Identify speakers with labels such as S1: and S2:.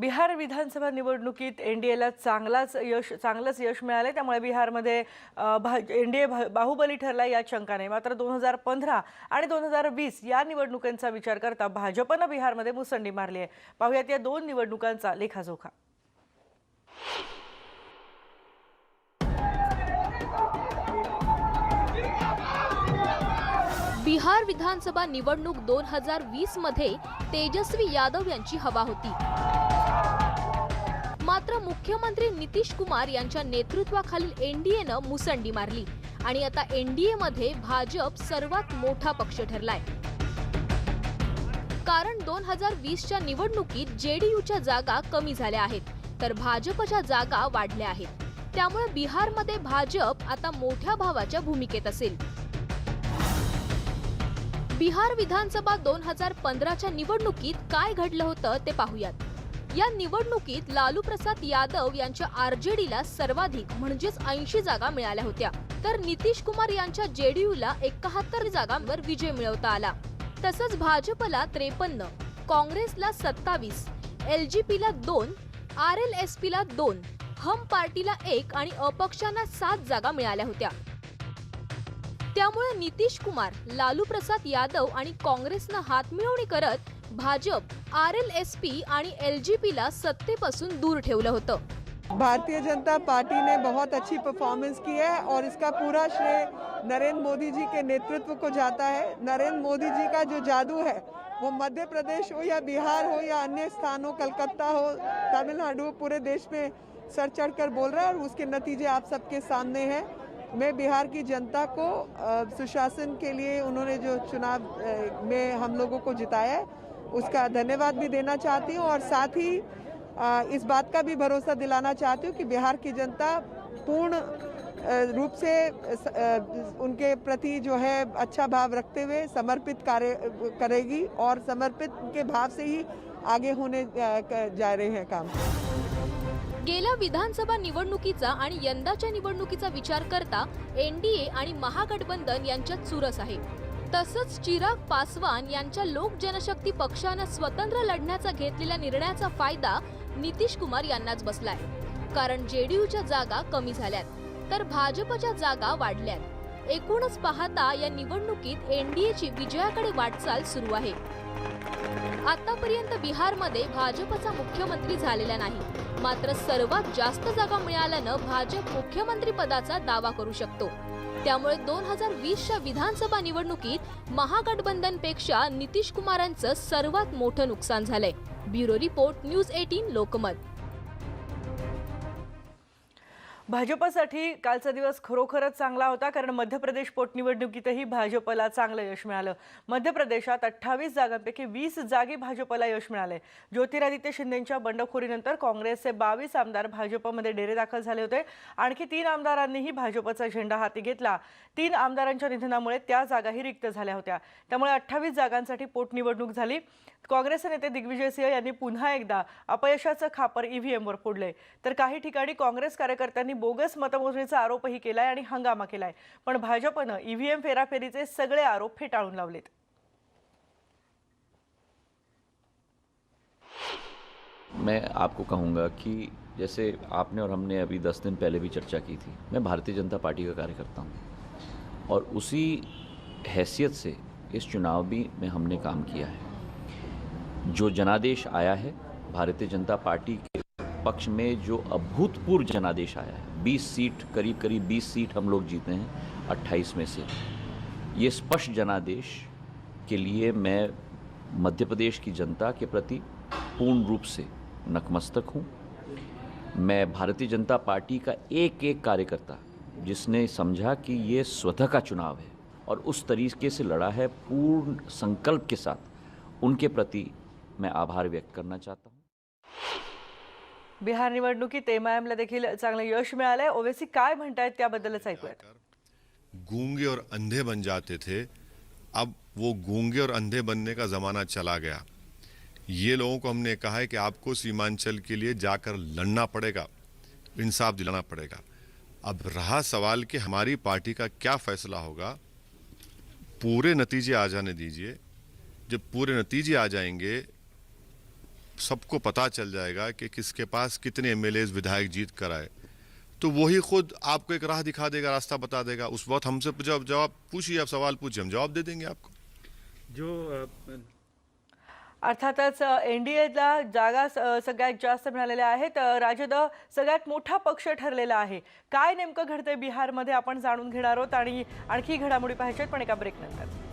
S1: बिहार विधानसभा निवडणुकीत N D एला चांगलाच यश चांगलंच यश मिळालं त्यामुळे बिहारमध्ये भा एन डी ए बाहुबली ठरला यात शंका नाही मात्र दोन हजार पंधरा आणि दोन हजार वीस या निवडणुकांचा विचार करता भाजपनं बिहारमध्ये मुसंडी मारली आहे. पाहुयात या दोन निवडणुकांचा लेखाजोखा.
S2: बिहार विधानसभा निवडणूक दोन हजार वीसमध्ये तेजस्वी यादव यांची हवा होती. मात्र मुख्यमंत्री नितीश कुमार यांच्या नेतृत्वाखालील एनडीएनं मुसंडी मारली. आणि आता एनडीए मध्ये भाजप सर्वात मोठा पक्ष ठरलाय. कारण दोन हजार वीसच्या निवडणुकीत जेडीयूच्या जागा कमी झाल्या आहेत तर भाजपच्या जागा वाढल्या आहेत. त्यामुळे बिहारमध्ये भाजप आता मोठ्या भावाच्या भूमिकेत असेल. बिहार विधानसभा दोन हजार पंधराच्या निवडणुकीत काय घडलं होतं ते पाहूयात. या निवडणुकीत लालू प्रसाद यादव यांच्या आरजेडीला सर्वाधिक म्हणजेच ऐंशी जागा मिळाल्या होत्या. तर नितीश कुमार यांच्या जेडीयूला एकाहत्तर जागांवर विजय मिळवता आला. तसंच भाजपला त्रेपन्न काँग्रेसला सत्तावीस एलजीपीला दोन आर एल एस पीला दोन हम पार्टीला एक आणि अपक्षांना सात जागा मिळाल्या होत्या. त्यामुळे नितीश कुमार लालू प्रसाद यादव आणि काँग्रेसनं हातमिळवणी करत Bhajap R L S P आणि एल जी पीला सत्तेपासून दूर ठेवलं होतं.
S3: भारतीय जनता पार्टी ने बहुत अच्छी परफॉर्मेंस की है और इसका पूरा श्रेय नरेंद्र मोदी जी के नेतृत्व को जाता है। नरेंद्र मोदी जी का जो जादू है वो मध्य प्रदेश हो या बिहार हो या अन्य स्थानों कलकत्ता हो तमिलनाडु पूरे देश में सर चढ़कर बोल रहा है और उसके नतीजे आप सबके सामने हैं। मैं बिहार की जनता को सुशासन के लिए उन्होंने जो चुनाव में हम लोगों को जिताया है उसका धन्यवाद भी देना चाहती हूँ और साथ ही इस बात का भी भरोसा दिलाना चाहती हूँ कि बिहार की जनता पूर्ण रूप से उनके प्रति जो है अच्छा भाव रखते हुए समर्पित कार्य, करेगी और समर्पित के भाव से ही आगे होने जा रहे हैं काम।
S2: गेल्या विधानसभा निवडणुकीचा आणि यंदाच्या निवडणुकीचा विचार करता एनडीए आणि महागठबंधन यांच्यात चुरस आहे. तसंच चिराग पासवान यांच्या लोक जनशक्ती पक्षानं स्वतंत्र लढण्याचा घेतलेल्या निर्णयाचा फायदा नितीश कुमार यांनाच बसलाय. कारण जेडीयूच्या जागा कमी झाल्यात तर भाजपच्या जागा वाढल्यात. एकूणच पाहता या निवडणुकीत एनडीएची विजयाकडे वाटचाल सुरू आहे. आतापर्यंत बिहारमध्ये भाजपचा मुख्यमंत्री झालेला नाही मात्र सर्वात जास्त जागा मिळाल्यानं भाजप मुख्यमंत्री पदाचा दावा करू शकतो. त्यामुळे दोन हजार वीसच्या विधानसभा निवडणुकीत महागठबंधनपेक्षा नितीश कुमारांचं सर्वात मोठं नुकसान झालंय. Bureau report news eighteen Lokmat.
S1: भाजपसाठी कालचा दिवस खरोखरच चांगला होता कारण मध्य प्रदेश पोटनिवडणुकीतही भाजपला चांगलं यश मिळालं. मध्य प्रदेशात अठ्ठावीस जागांपैकी वीस जागी भाजपला यश मिळाले ज्योतिरादित्य शिंदेंच्या बंडखोरीनंतर काँग्रेसचे बावीस आमदार भाजपमध्ये डेरेदाखल झाले होते. आणखी तीन आमदारांनीही भाजपचा झेंडा हाती घेतला. तीन आमदारांच्या निधनामुळे त्या जागाही रिक्त झाल्या होत्या. त्यामुळे अठ्ठावीस जागांसाठी पोटनिवडणूक झाली. काँग्रेसचे नेते दिग्विजय सिंह यांनी पुन्हा एकदा अपयशाचं खापर ईव्हीएमवर फोडलंय. तर काही ठिकाणी काँग्रेस कार्यकर्त्यांनी बोगस मतमोजणीचा आरोपही केलाय आणि हंगामा केलाय. पण भाजपनं ईव्हीएम फेराफेरीचे सगळे आरोप फेटाळून लावलेत.
S4: मैं आपको कहूँगा कि जैसे आपने और हमने अभी दस दिन पहले भी चर्चा की थी मैं भारतीय जनता पार्टी का कार्यकर्ता हूँ। और उसी हैसियत से इस चुनाव भी में हमने काम किया है। जो जनादेश आया है, भारतीय जनता पार्टी के पक्ष में जो अभूतपूर्व जनादेश आया है 20 सीट, करीब करीब 20 सीट हम लोग जीते हैं 28 में से। ये स्पष्ट जनादेश के लिए मैं मध्य प्रदेश की जनता के प्रति पूर्ण रूप से नतमस्तक हूँ। मैं भारतीय जनता पार्टी का एक एक कार्यकर्ता, जिसने समझा कि ये स्वतः का चुनाव है और उस तरीके से लड़ा है, पूर्ण संकल्प के साथ उनके प्रति मैं आभार व्यक्त करना चाहता हूँ।
S1: बिहार निवडणुकीत एमआयएमला देखील चांगलं यश मिळालंय. ओवेसी काय म्हणतायत त्याबद्दलच ऐकूयात.
S5: गूंगे और अंधे बन जाते थे. अब वो गूंगे और अंधे बनने का ज़माना चला गया। ये लोगों को हमने कहा है कि आपको सीमांचल के लिए जाकर लड़ना पड़ेगा इंसाफ दिलाना पड़ेगा। अब रहा सवाल कि हमारी पार्टी का क्या फैसला होगा? पूरे नतीजे आ जाने दीजिए। जब पूरे नतीजे आ जाएंगे सबको पता चल जाएगा कि किसके पास कितने एम विधायक जीत कर आए। तो वही खुद आपको एक राह दिखा देगा रास्ता बता देगा। उस वक्त हमसे जब जवाब पूछिए आप सवाल पूछिए हम जवाब दे देंगे आपको।
S6: जो
S7: अर्थातच एन डी एला जागा स- सगळ्यात जास्त मिळालेल्या आहेत. राजद सगळ्यात मोठा पक्ष ठरलेला आहे. काय नेमकं घडतंय बिहारमध्ये आपण जाणून घेणार आहोत आणि आणखी घडामोडी पाहिजेत पण एका ब्रेकनंतर